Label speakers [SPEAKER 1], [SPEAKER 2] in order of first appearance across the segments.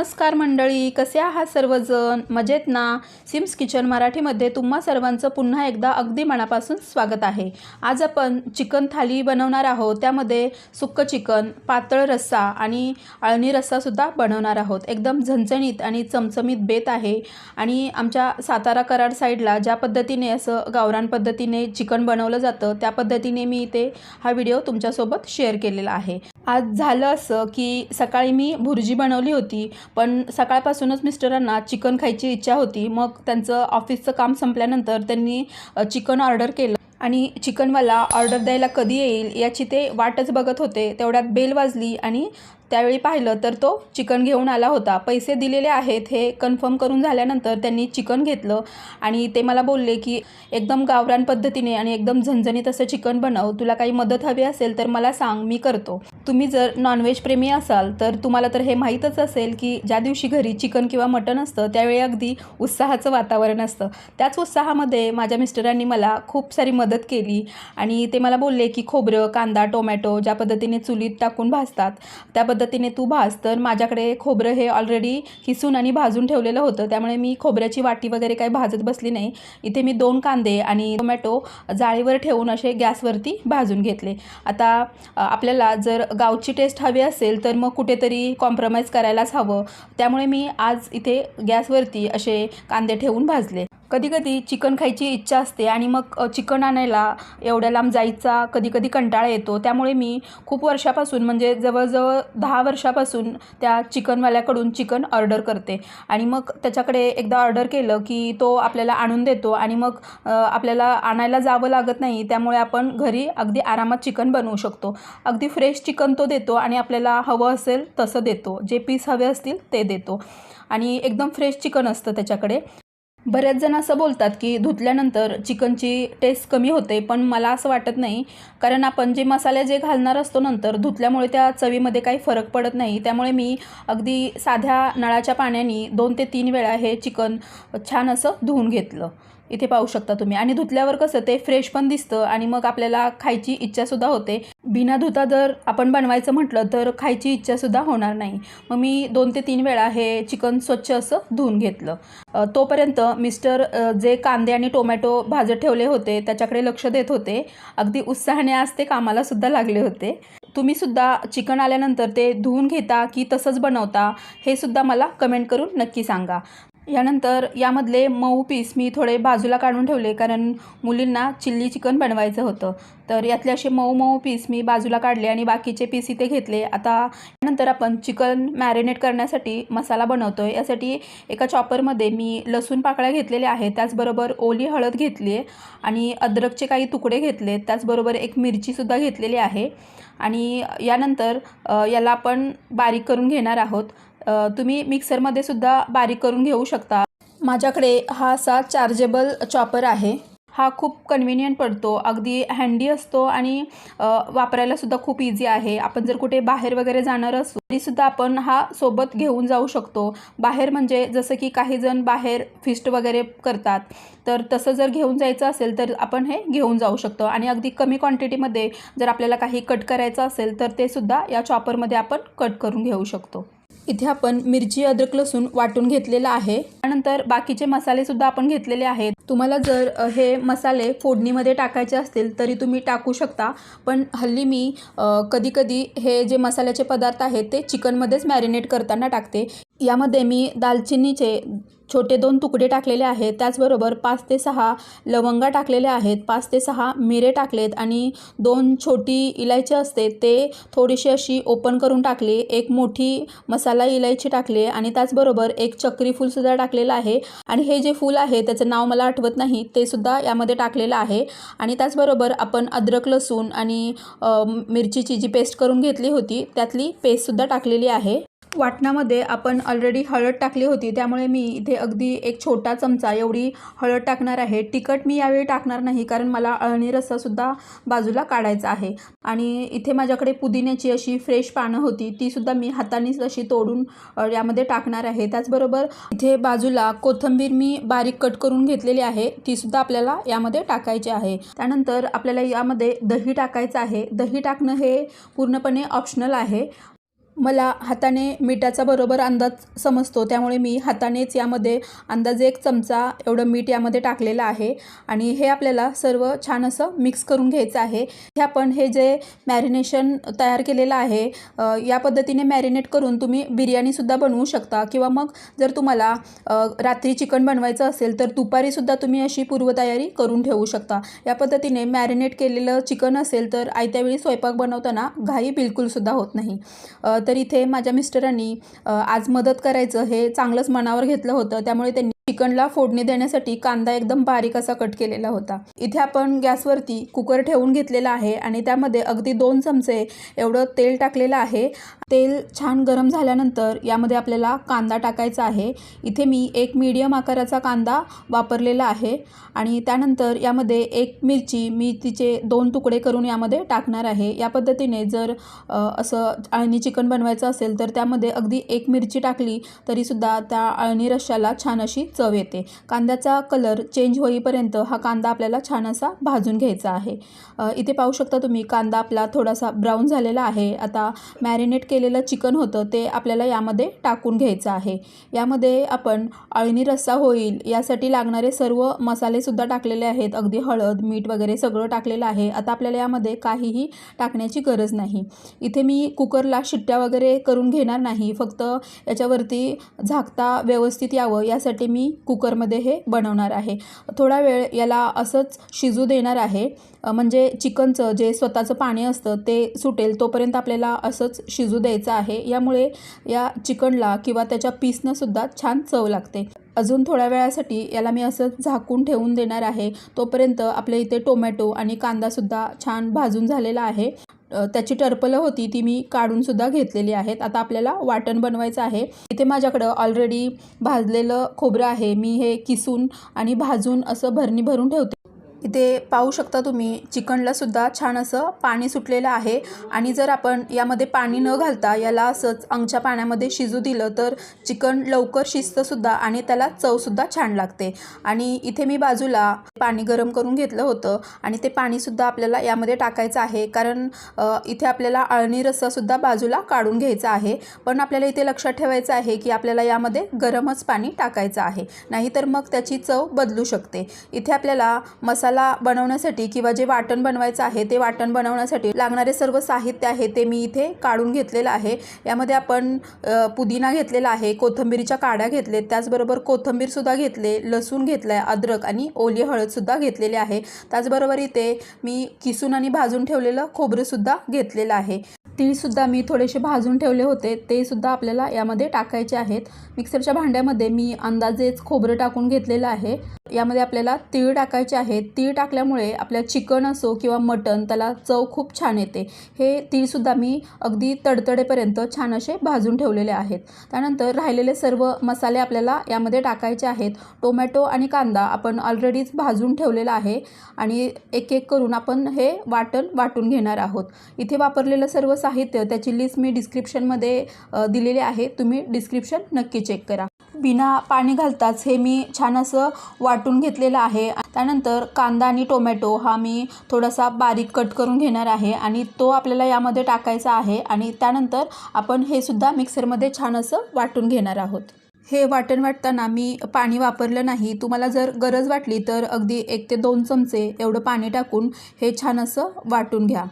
[SPEAKER 1] नमस्कार मंडळी कसे आहात सर्वजण? मजेत ना? सिम्स किचन मराठीमध्ये तुम्हा सर्वांचं पुन्हा एकदा अगदी मनापासून स्वागत आहे. आज आपण चिकन थाली बनवणार आहोत. त्यामध्ये सुक्कं चिकन पातळ रस्सा आणि अळणी रस्सासुद्धा बनवणार आहोत. एकदम झणझणीत आणि चमचमीत बेत आहे. आणि आमच्या सातारा कराड साईडला ज्या पद्धतीने असं गावरान पद्धतीने चिकन बनवलं जातं त्या पद्धतीने मी इथे हा व्हिडिओ तुमच्यासोबत शेअर केलेला आहे. आज झालं असं की सकाळी मी भुर्जी बनवली होती. पण सकाळपासूनच मिस्टरांना चिकन खायची इच्छा होती. मग त्यांचं ऑफिसचं काम संपल्यानंतर त्यांनी चिकन ऑर्डर केलं. आणि चिकनवाला ऑर्डर द्यायला कधी येईल याची ते वाटच बघत होते. तेवढ्यात बेल वाजली आणि त्यावेळी पाहिलं तर तो चिकन घेऊन आला होता. पैसे दिलेले आहेत हे कन्फर्म करून झाल्यानंतर त्यांनी चिकन घेतलं आणि ते मला बोलले की एकदम गावरान पद्धतीने आणि एकदम झणझणीत असं चिकन बनव. तुला काही मदत हवी असेल तर मला सांग मी करतो. तुम्ही जर नॉनव्हेज प्रेमी असाल तर तुम्हाला तर हे माहीतच असेल की ज्या दिवशी घरी चिकन किंवा मटण असतं त्यावेळी अगदी उत्साहाचं वातावरण असतं. त्याच उत्साहामध्ये माझ्या मिस्टरांनी मला खूप सारी मदत केली आणि ते मला बोलले की खोबरं कांदा टोमॅटो ज्या पद्धतीने चुलीत टाकून भाजतात त्या पद्धतीने पद्धतीने तू भाज तर माझ्याकडे खोबरं हे ऑलरेडी किसून आणि भाजून ठेवलेलं होतं. त्यामुळे मी खोबऱ्याची वाटी वगैरे काही भाजत बसली नाही. इथे मी दोन कांदे आणि टोमॅटो जाळीवर ठेवून असे गॅसवरती भाजून घेतले. आता आपल्याला जर गावची टेस्ट हवी असेल तर मग कुठेतरी कॉम्प्रोमाइज करायलाच हवं. त्यामुळे मी आज इथे गॅसवरती असे कांदे ठेवून भाजले. कधीकधी चिकन खायची इच्छा असते आणि मग चिकन आणायला एवढ्या लांब जायचा कधीकधी कंटाळा येतो. त्यामुळे मी खूप वर्षापासून म्हणजे जवळजवळ दहा वर्षापासून त्या चिकनवाल्याकडून चिकन ऑर्डर करते. आणि मग त्याच्याकडे एकदा ऑर्डर केलं की तो आपल्याला आणून देतो आणि मग आपल्याला आणायला जावं लागत नाही. त्यामुळे आपण घरी अगदी आरामात चिकन बनवू शकतो. अगदी फ्रेश चिकन तो देतो आणि आपल्याला हवं असेल तसं देतो. जे पीस हवे असतील ते देतो. आणि एकदम फ्रेश चिकन असतं त्याच्याकडे. बऱ्याच जण असं बोलतात की धुतल्यानंतर चिकनची टेस्ट कमी होते पण मला असं वाटत नाही. कारण आपण जे मसाले जे घालणार असतो नंतर धुतल्यामुळे त्या चवीमध्ये काही फरक पडत नाही. त्यामुळे मी अगदी साध्या नळाच्या पाण्याने दोन ते तीन वेळा हे चिकन छान असं धुवून घेतलं. इथे पाहू शकता तुम्ही. आणि धुतल्यावर कसं ते फ्रेश पण दिसतं आणि मग आपल्याला खायची इच्छासुद्धा होते. बिना धुता जर आपण बनवायचं म्हटलं तर खायची इच्छासुद्धा होणार नाही. मग मी दोन ते तीन वेळा हे चिकन स्वच्छ असं धुवून घेतलं. तोपर्यंत मिस्टर जे कांदे आणि टोमॅटो भाजत ठेवले होते त्याच्याकडे लक्ष देत होते. अगदी उत्साहाने आज ते कामाला सुद्धा लागले होते. तुम्ही सुद्धा चिकन आल्यानंतर ते धुवून घेता की तसंच बनवता हे सुद्धा मला कमेंट करून नक्की सांगा. यानंतर यामधले मऊ पीस मी थोडे बाजूला काढून ठेवले कारण मुलींना चिल्ली चिकन बनवायचं होतं. तर यातले असे मऊ मऊ पीस मी बाजूला काढले आणि बाकीचे पीस इथे घेतले. आता यानंतर आपण चिकन मॅरिनेट करण्यासाठी मसाला बनवतो आहे यासाठी एका चॉपरमध्ये मी लसूण पाकळ्या घेतलेल्या आहेत त्याचबरोबर ओली हळद घेतली आहे आणि अद्रकचे काही तुकडे घेतले त्याचबरोबर एक मिरचीसुद्धा घेतलेली आहे. आणि यानंतर याला आपण बारीक करून घेणार आहोत. तुम्ही मिक्सरमध्ये सुद्धा बारीक करून घेऊ शकता. माझ्याकडे हा असा चार्जेबल चॉपर आहे. हा खूप कन्व्हिनियंट पडतो. अगदी हँडी असतो आणि वापरायला वापरायलासुद्धा खूप इझी आहे. आपण जर कुठे बाहेर वगैरे जाणार असू तरीसुद्धा आपण हा सोबत घेऊन जाऊ शकतो. बाहेर म्हणजे जसं की काही जण बाहेर फिस्ट वगैरे करतात तर तसं जर घेऊन जायचं असेल तर आपण हे घेऊन जाऊ शकतो. आणि अगदी कमी क्वांटिटीमध्ये जर आपल्याला काही कट करायचं असेल तर ते सुद्धा या चॉपरमध्ये आपण कट करून घेऊ शकतो. इथे आपण मिरची अद्रक लसूण वाटून घेतलेलं आहे. त्यानंतर बाकीचे मसाले सुद्धा आपण घेतलेले आहेत. तुम्हाला जर हे मसाले फोडणीमध्ये टाकायचे असतील तरी तुम्ही टाकू शकता. पण हल्ली मी कधी कधी हे जे मसाल्याचे पदार्थ आहेत ते चिकनमध्येच मॅरिनेट करताना टाकते. यामध्ये मी दालचिनीचे छोटे दोन तुकडे टाकलेले आहेत. त्याचबरोबर पाच ते सहा लवंगा टाकलेल्या आहेत. पाच ते सहा मिरे टाकलेत आणि दोन छोटी इलायची असते. ते थोडीशी अशी ओपन करून टाकली. एक मोठी मसाला इलायची टाकली आणि त्याचबरोबर एक चक्री फूलसुद्धा टाकलेलं आहे. आणि हे जे फूल आहे त्याचं नाव मला आठवत नाही ते सुद्धा यामध्ये टाकलेलं आहे. आणि त्याचबरोबर आपण अद्रक लसूण आणि मिरचीची जी पेस्ट करून घेतली होती त्यातली पेस्टसुद्धा टाकलेली आहे. वाटणामध्ये आपण ऑलरेडी हळद टाकली होती. त्यामुळे मी इथे अगदी एक छोटा चमचा एवढी हळद टाकणार आहे. तिखट मी यावेळी टाकणार नाही कारण मला अळणी रस्सासुद्धा बाजूला काढायचा आहे. आणि इथे माझ्याकडे पुदिन्याची अशी फ्रेश पानं होती तीसुद्धा मी हातानेच अशी तोडून यामध्ये टाकणार आहे. त्याचबरोबर इथे बाजूला कोथिंबीर मी बारीक कट करून घेतलेली आहे. तीसुद्धा आपल्याला यामध्ये टाकायची आहे. त्यानंतर आपल्याला यामध्ये दही टाकायचं आहे. दही टाकणं हे पूर्णपणे ऑप्शनल आहे. मला हाताने मिठाचा बरोबर अंदाज समजतो त्यामुळे मी हातानेच यामध्ये अंदाजे एक चमचा एवढं मीठ यामध्ये टाकलेलं आहे आणि हे आपल्याला सर्व छान असं मिक्स करून घ्यायचं आहे. हे आपण हे जे मॅरिनेशन तयार केलेलं आहे या पद्धतीने मॅरिनेट करून तुम्ही बिर्याणीसुद्धा बनवू शकता किंवा मग जर तुम्हाला रात्री चिकन बनवायचं असेल तर दुपारीसुद्धा तुम्ही अशी पूर्वतयारी करून ठेवू शकता. या पद्धतीने मॅरिनेट केलेलं चिकन असेल तर आयत्यावेळी स्वयंपाक बनवताना घाई बिलकुलसुद्धा होत नाही. तर इथे माझ्या मिस्टरांनी आज मदत करायचं हे चांगलंच मनावर घेतलं होतं. त्यामुळे त्यांनी चिकनला फोडणी देण्यासाठी कांदा एकदम बारीक असा कट केलेला होता. इथे आपण गॅसवरती कुकर ठेवून घेतलेला आहे आणि त्यामध्ये अगदी दोन चमचे एवढं तेल टाकलेलं आहे. तेल छान गरम झाल्यानंतर यामध्ये आपल्याला कांदा टाकायचा आहे. इथे मी एक मीडियम आकाराचा कांदा वापरलेला आहे आणि त्यानंतर यामध्ये एक मिरची मी तिचे दोन तुकडे करून यामध्ये टाकणार आहे. या पद्धतीने जर असं अळणी चिकन बनवायचं असेल तर त्यामध्ये अगदी एक मिरची टाकली तरीसुद्धा त्या अळणी रश्श्याला छान अशी चव येते. कांद्याचा कलर चेंज होईपर्यंत हा कांदा आपल्याला छान असा भाजून घ्यायचा आहे. इथे पाहू शकता तुम्ही कांदा आपला थोडासा ब्राऊन झालेला आहे. आता मॅरिनेट केलेलं चिकन होतं ते आपल्याला यामध्ये टाकून घ्यायचं आहे. यामध्ये आपण अळणी रस्सा होईल यासाठी लागणारे सर्व मसालेसुद्धा टाकलेले आहेत. अगदी हळद मीठ वगैरे सगळं टाकलेलं आहे. आता आपल्याला यामध्ये काहीही टाकण्याची गरज नाही. इथे मी कुकरला शिट्ट्या वगैरे करून घेणार नाही. फक्त याच्यावरती झाकता व्यवस्थित यावं. यासाठी मी कुकरमध्ये हे बनवणार आहे. थोडा वेळ याला असंच शिजू देणार आहे. म्हणजे चिकनचं जे स्वतःचं पाणी असतं ते सुटेल तोपर्यंत आपल्याला असंच शिजू द्यायचं आहे. यामुळे या चिकनला किंवा त्याच्या पीसनंसुद्धा छान चव लागते. अजून थोड्या वेळासाठी याला मी असं झाकून ठेवून देणार आहे. तोपर्यंत आपल्या इथे टोमॅटो आणि कांदासुद्धा छान भाजून झालेला आहे. त्याची टरपलं होती ती मी काढूनसुद्धा घेतलेली आहेत. आता आपल्याला वाटण बनवायचं आहे. इथे माझ्याकडं ऑलरेडी भाजलेलं खोबरं आहे. मी हे किसून आणि भाजून असं भरणी भरून ठेवते. इथे पाहू शकता तुम्ही चिकनलासुद्धा छान असं पाणी सुटलेलं आहे. आणि जर आपण यामध्ये पाणी न घालता याला असंच अंगच्या पाण्यामध्ये शिजू दिलं तर चिकन लवकर शिजतंसुद्धा आणि त्याला चवसुद्धा छान लागते. आणि इथे मी बाजूला पाणी गरम करून घेतलं होतं आणि ते पाणीसुद्धा आपल्याला यामध्ये टाकायचं आहे. कारण इथे आपल्याला अळणी रस्सासुद्धा बाजूला काढून घ्यायचा आहे. पण आपल्याला इथे लक्षात ठेवायचं आहे की आपल्याला यामध्ये गरमच पाणी टाकायचं आहे. नाहीतर मग त्याची चव बदलू शकते. इथे आपल्याला मसाला बनवण्यासाठी किंवा जे वाटण बनवायचं आहे ते वाटण बनवण्यासाठी लागणारे सर्व साहित्य आहे ते मी इथे काढून घेतलेलं आहे. यामध्ये आपण पुदिना घेतलेला आहे कोथिंबीरीच्या काड्या घेतलेत त्याचबरोबर कोथिंबीरसुद्धा घेतले लसूण घेतलं आहे अद्रक आणि ओली हळदसुद्धा घेतलेली आहे. त्याचबरोबर इथे मी किसून आणि भाजून ठेवलेलं खोबरंसुद्धा घेतलेलं आहे. तीळसुद्धा मी थोडेसे भाजून ठेवले होते ते सुद्धा आपल्याला यामध्ये टाकायचे आहेत. मिक्सरच्या भांड्यामध्ये मी अंदाजेच खोबरं टाकून घेतलेलं आहे. यामध्ये आपल्याला तीळ टाकायचे आहेत तीळ टाकल्यामुळे आपल्या चिकन असो किंवा मटण त्याला चव खूप छान येते. हे तीळसुद्धा मी अगदी तडतडेपर्यंत छान असे भाजून ठेवलेले आहेत. त्यानंतर राहिलेले सर्व मसाले आपल्याला यामध्ये टाकायचे आहेत. टोमॅटो आणि कांदा आपण ऑलरेडीच भाजून ठेवलेला आहे आणि एक एक करून आपण हे वाटण वाटून घेणार आहोत. इथे वापरलेलं सर्व साहित्य त्याची लिस्ट मी डिस्क्रिप्शनमध्ये दिलेली आहे. तुम्ही डिस्क्रिप्शन नक्की चेक करा. बिना पाणी घालताच हे मी छान असं वाटून घेतलेलं आहे. त्यानंतर कांदा आणि टोमॅटो हा मी थोडासा बारीक कट करून घेणार आहे आणि तो आपल्याला यामध्ये टाकायचा आहे आणि त्यानंतर आपण हे सुद्धा मिक्सरमध्ये छान असं वाटून घेणार आहोत. हे वाटण वाटताना मी पाणी वापरलं नाही. तुम्हाला जर गरज वाटली तर अगदी एक ते दोन चमचे एवढं पाणी टाकून हे छान असं वाटून घ्या.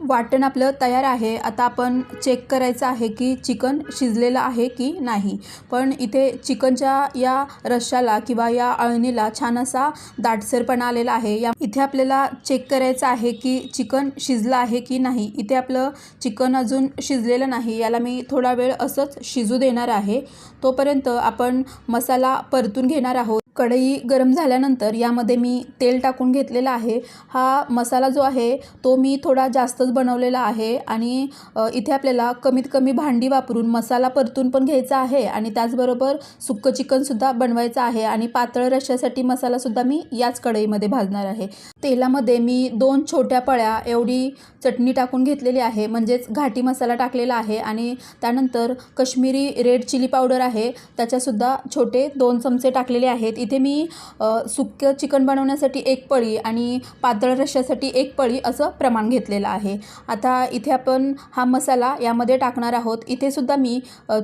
[SPEAKER 1] वाटण आपलं तयार आहे. आता आपण चेक करायचं आहे की चिकन शिजलेलं आहे की नाही. पण इथे चिकनच्या या रश्श्याला किंवा या अळणीला छान असा दाटसरपणा आलेला आहे. या इथे आपल्याला चेक करायचं आहे की चिकन शिजलं आहे की नाही. इथे आपलं चिकन अजून शिजलेलं नाही. याला मी थोडा वेळ असंच शिजू देणार आहे. तोपर्यंत आपण मसाला परतून घेणार आहोत. कढई गरम झाल्यानंतर यामध्ये मी तेल टाकून घेतलेला आहे. हा मसाला जो आहे तो मी थोडा जास्तच बनवलेला आहे आणि इथे आपल्याला कमीत कमी भांडी वापरून मसाला परतून पण घ्यायचा आहे आणि त्याचबरोबर सुक्कं चिकनसुद्धा बनवायचं आहे आणि पातळ रश्यासाठी मसालासुद्धा मी याच कढईमध्ये भाजणार आहे. तेलामध्ये मी दोन छोट्या पळ्या एवढी चटणी टाकून घेतलेली आहे म्हणजेच घाटी मसाला टाकलेला आहे आणि त्यानंतर कश्मीरी रेड चिली पावडर आहे. त्याच्यासुद्धा छोटे दोन चमचे टाकलेले आहेत. इथे मी सुकं सुक्कं चिकन बनवण्यासाठी एक पळी आणि पातळ रश्श्यासाठी एक पळी असं प्रमाण घेतलेलं आहे. आता इथे आपण हा मसाला यामध्ये टाकणार आहोत. इथेसुद्धा मी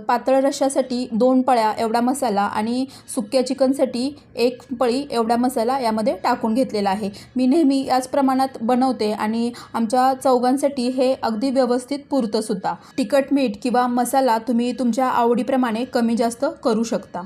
[SPEAKER 1] पातळ रश्श्यासाठी दोन पळ्या एवढा मसाला आणि सुक्या चिकनसाठी एक पळी एवढा मसाला यामध्ये टाकून घेतलेला आहे. मी नेहमी याच प्रमाणात बनवते आणि आमच्या चौघांसाठी हे अगदी व्यवस्थित पुरतंसुद्धा. तिखट मीठ किंवा मसाला तुम्ही तुमच्या आवडीप्रमाणे कमी जास्त करू शकता.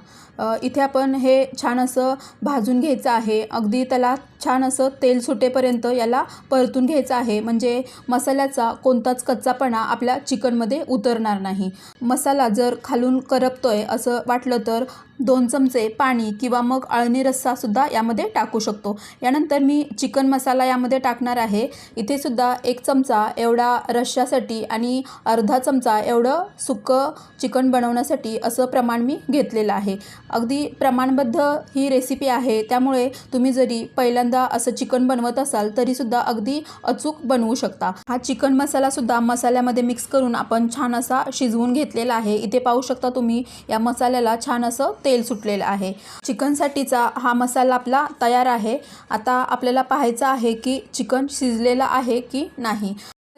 [SPEAKER 1] इथे आपण हे छान असं भाजून घ्यायचं आहे. अगदी त्याला छान असं तेल सुटेपर्यंत याला परतून घ्यायचं आहे. म्हणजे मसाल्याचा कोणताच कच्चापणा आपल्या चिकनमध्ये उतरणार नाही. मसाला जर खालून करपतोय असं वाटलं तर दोन चमचे पाणी किंवा मग अळणी रस्सासुद्धा यामध्ये टाकू शकतो. यानंतर मी चिकन मसाला यामध्ये टाकणार आहे. इथे सुद्धा एक चमचा एवढा रश्श्यासाठी आणि अर्धा चमचा एवढं सुक्कं चिकन बनवण्यासाठी असं प्रमाण मी घेतलेलं आहे. अगदी प्रमाणबद्ध ही रेसिपी आहे. त्यामुळे तुम्ही जरी पहिल्यांदा असं चिकन बनवत असाल तरीसुद्धा अगदी अचूक बनवू शकता. हा चिकन मसालासुद्धा मसाल्यामध्ये मिक्स करून आपण छान असा शिजवून घेतलेला आहे. इथे पाहू शकता तुम्ही या मसाल्याला छान असं तेल सुटलेलं आहे. चिकनसाठीचा हा मसाला आपला तयार आहे. आता आपल्याला पाहायचं आहे की चिकन शिजलेलं आहे की नाही.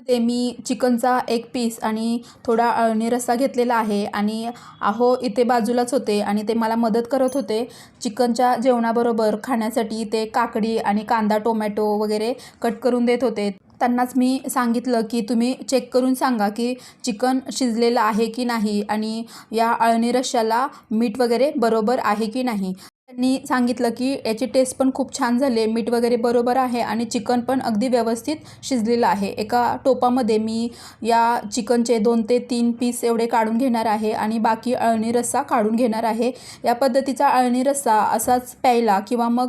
[SPEAKER 1] ते मी चिकनचा एक पीस आणि थोडा अळणी रस्सा घेतलेला आहे आणि अहो इथे बाजूलाच होते आणि ते मला मदत करत होते. चिकनच्या जेवणाबरोबर खाण्यासाठी ते काकडी आणि कांदा टोमॅटो वगैरे कट करून देत होते. त्यांनाच मी सांगितलं की तुम्ही चेक करून सांगा की चिकन शिजलेलं आहे की नाही आणि या अळणी रश्श्याला मीठ वगैरे बरोबर आहे की नाही. त्यांनी सांगितलं की याची टेस्ट पण खूप छान झाली मीठ वगैरे बरोबर आहे आणि चिकन पण अगदी व्यवस्थित शिजलेलं आहे. एका टोपामध्ये मी या चिकनचे दोन ते तीन पीस एवढे काढून घेणार आहे आणि बाकी अळणी रस्सा काढून घेणार आहे. या पद्धतीचा अळणी रस्सा असाच प्यायला किंवा मग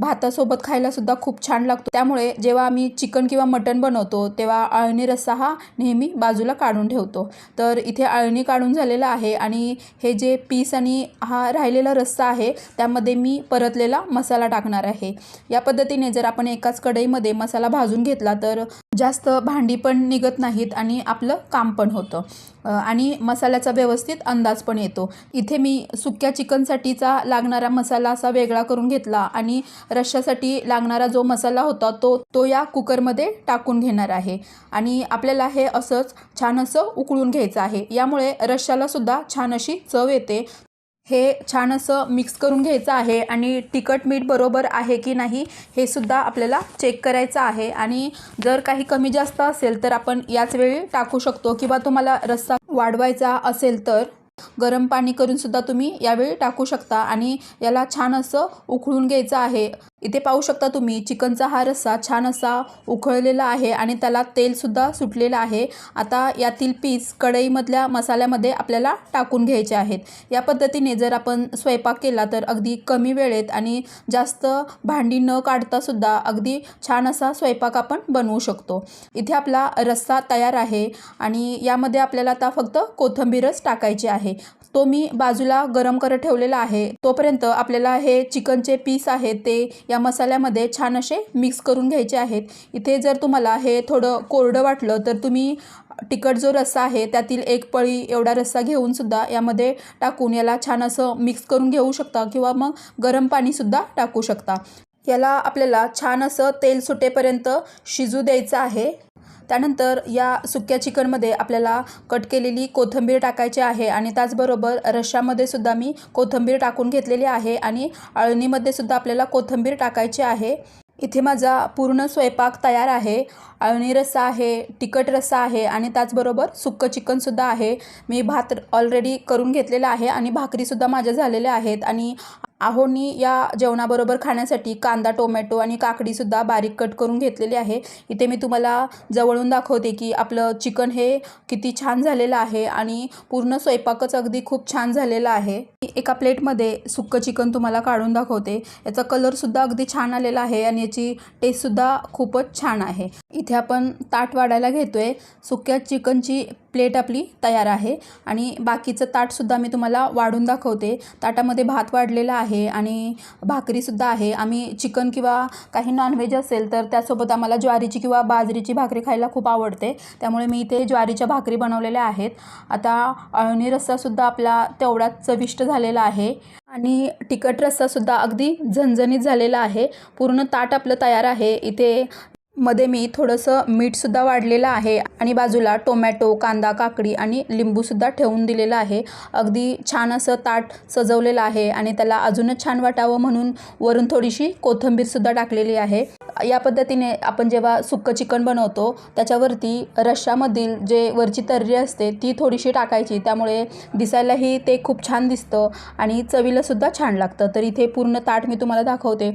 [SPEAKER 1] भातासोबत खायलासुद्धा खूप छान लागतो. त्यामुळे जेव्हा आम्ही चिकन किंवा मटण बनवतो तेव्हा अळणी रस्सा हा नेहमी बाजूला काढून ठेवतो. तर इथे अळणी काढून झालेला आहे आणि हे जे पीस आणि हा राहिलेला रस्सा आहे त्यामध्ये मी परतलेला मसाला टाकणार आहे. या पद्धतीने जर आपण एकाच कढईमध्ये मसाला भाजून घेतला तर जास्त भांडी पण निघत नाहीत आणि आपलं काम पण होतं. आणि मसाल्याचा व्यवस्थित अंदाज पण येतो. इथे मी सुक्या चिकनसाठीचा लागणारा मसाला असा वेगळा करून घेतला आणि रश्श्यासाठी लागणारा जो मसाला होता तो तो या कुकरमध्ये टाकून घेणार आहे. आणि आपल्याला हे असंच छान असं उकळून घ्यायचं आहे. यामुळे रश्श्यालासुद्धा छान अशी चव येते. हे छान असं मिक्स करून घ्यायचं आहे आणि तिखट मीठ बरोबर आहे की नाही हे सुद्धा आपल्याला चेक करायचं आहे. आणि जर काही कमी जास्त असेल तर आपण याच वेळी टाकू शकतो किंवा तुम्हाला रस्सा वाढवायचा असेल तर गरम पाणी करून सुद्धा तुम्ही यावेळी टाकू शकता. आणि याला छान असं उकळून घ्यायचं आहे. इथे पाहू शकता तुम्ही चिकनचा हा रस्सा छान असा उकळलेला आहे आणि त्याला तेलसुद्धा सुटलेलं आहे. आता यातील पीस कढईमधल्या मसाल्यामध्ये आपल्याला टाकून घ्यायचे आहेत. या पद्धतीने जर आपण स्वयंपाक केला तर अगदी कमी वेळेत आणि जास्त भांडी न काढतासुद्धा अगदी छान असा स्वयंपाक आपण बनवू शकतो. इथे आपला रस्सा तयार आहे आणि यामध्ये आपल्याला आता फक्त कोथिंबीरच टाकायची आहे. तो मी बाजूला गरम करत ठेवलेला आहे. तोपर्यंत आपल्याला हे चिकनचे पीस आहेत ते या मसाल्यामध्ये छान असे मिक्स करून घ्यायचे आहेत. इथे जर तुम्हाला हे थोडं कोरडं वाटलं तर तुम्ही तिखट जो रस्सा आहे त्यातील एक पळी एवढा रस्सा घेऊन सुद्धा यामध्ये टाकून याला छान असं मिक्स करून घेऊ शकता किंवा मग गरम पाणीसुद्धा टाकू शकता. याला आपल्याला छान असं तेल सुटेपर्यंत शिजू द्यायचं आहे. त्यानंतर या सुक्या चिकनमध्ये आपल्याला कट केलेली कोथिंबीर टाकायची आहे आणि त्याचबरोबर रश्श्यामध्ये सुद्धा मी कोथिंबीर टाकून घेतलेली आहे आणि अळणीमध्ये सुद्धा आपल्याला कोथिंबीर टाकायची आहे. इथे माझा पूर्ण स्वयंपाक तयार आहे. अळणी रस्सा आहे तिखट रस्सा आहे आणि त्याचबरोबर सुक्कं चिकनसुद्धा आहे. मी भात ऑलरेडी करून घेतलेला आहे आणि भाकरीसुद्धा माझ्या झालेल्या आहेत आणि आहोनी या जेवणाबरोबर खाण्यासाठी कांदा टोमॅटो आणि काकडीसुद्धा बारीक कट करून घेतलेली आहे. इथे मी तुम्हाला जवळून दाखवते की आपलं चिकन हे किती छान झालेलं आहे आणि पूर्ण स्वयंपाकच अगदी खूप छान झालेला आहे. एका प्लेटमध्ये सुक्कं चिकन तुम्हाला काढून दाखवते. याचा कलरसुद्धा अगदी छान आलेला आहे आणि याची टेस्टसुद्धा खूपच छान आहे. इथे आपण ताट वाढायला घेतो आहे सुक्या चिकनची प्लेट आपली तयार आहे आणि बाकीचं ताटसुद्धा मी तुम्हाला वाढून दाखवते. ताटामध्ये भात वाढलेला आहे आणि भाकरीसुद्धा आहे. आम्ही चिकन किंवा काही नॉनव्हेज असेल तर त्यासोबत आम्हाला ज्वारीची किंवा बाजरीची भाकरी खायला खूप आवडते. त्यामुळे मी इथे ज्वारीच्या भाकरी बनवलेल्या आहेत. आता अळणी रस्सासुद्धा आपला तेवढाच चविष्ट झालेला आहे आणि तिखट रस्सासुद्धा अगदी झणझणीत झालेला आहे. पूर्ण ताट आपलं तयार आहे. इथे मध्ये मी थोडंसं मीठसुद्धा वाढलेलं आहे आणि बाजूला टोमॅटो कांदा काकडी आणि लिंबूसुद्धा ठेवून दिलेलं आहे. अगदी छान असं ताट सजवलेलं आहे आणि त्याला अजूनच छान वाटावं म्हणून वरून थोडीशी कोथिंबीरसुद्धा टाकलेली आहे. या पद्धतीने आपण जेव्हा सुक्कं चिकन बनवतो त्याच्यावरती रश्शामधील जे वरची तर्री असते ती थोडीशी टाकायची. त्यामुळे दिसायलाही ते खूप छान दिसतं आणि चवीलासुद्धा छान लागतं. तर इथे पूर्ण ताट मी तुम्हाला दाखवते.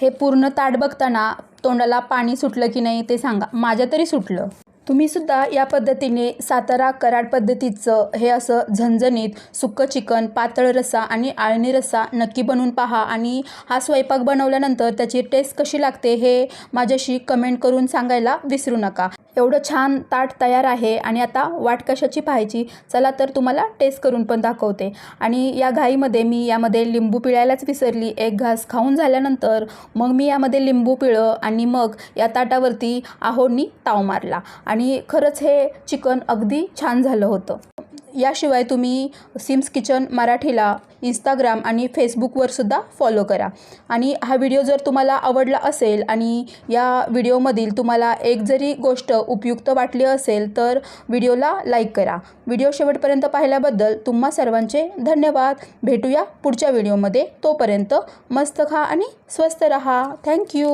[SPEAKER 1] हे पूर्ण ताट बघताना तोंडाला पाणी सुटलं की नाही ते सांगा. माझ्या तरी सुटलं. तुम्हीसुद्धा या पद्धतीने सातारा कराड पद्धतीचं हे असं झणझणीत सुक्क चिकन पातळ रस्सा आणि आळणी रस्सा नक्की बनवून पहा आणि हा स्वयंपाक बनवल्यानंतर त्याची टेस्ट कशी लागते हे माझ्याशी कमेंट करून सांगायला विसरू नका. एवढं छान ताट तयार आहे आणि आता वाट कशाची पाहायची? चला तर तुम्हाला टेस्ट करून पण दाखवते. आणि या घाईमध्ये मी यामध्ये लिंबू पिळायलाच विसरली. एक घास खाऊन झाल्यानंतर मग मी यामध्ये लिंबू पिळं आणि मग या ताटावरती आहोंनी ताव मारला. आणि खरंच हे चिकन अगदी छान झालं होतं. याशिवाय तुम्ही सिम्स किचन मराठीला इंस्टाग्राम आणि फेसबुकवर सुद्धा फॉलो करा. आणि हा व्हिडिओ जर तुम्हाला आवडला असेल आणि या व्हिडिओमधील तुम्हाला एक जरी गोष्ट उपयुक्त वाटली असेल तर व्हिडिओला लाईक करा. व्हिडिओ शेवटपर्यंत पाहिल्याबद्दल तुम्हा सर्वांचे धन्यवाद. भेटूया पुढच्या व्हिडिओमध्ये तोपर्यंत मस्त खा आणि स्वस्त रहा. थँक्यू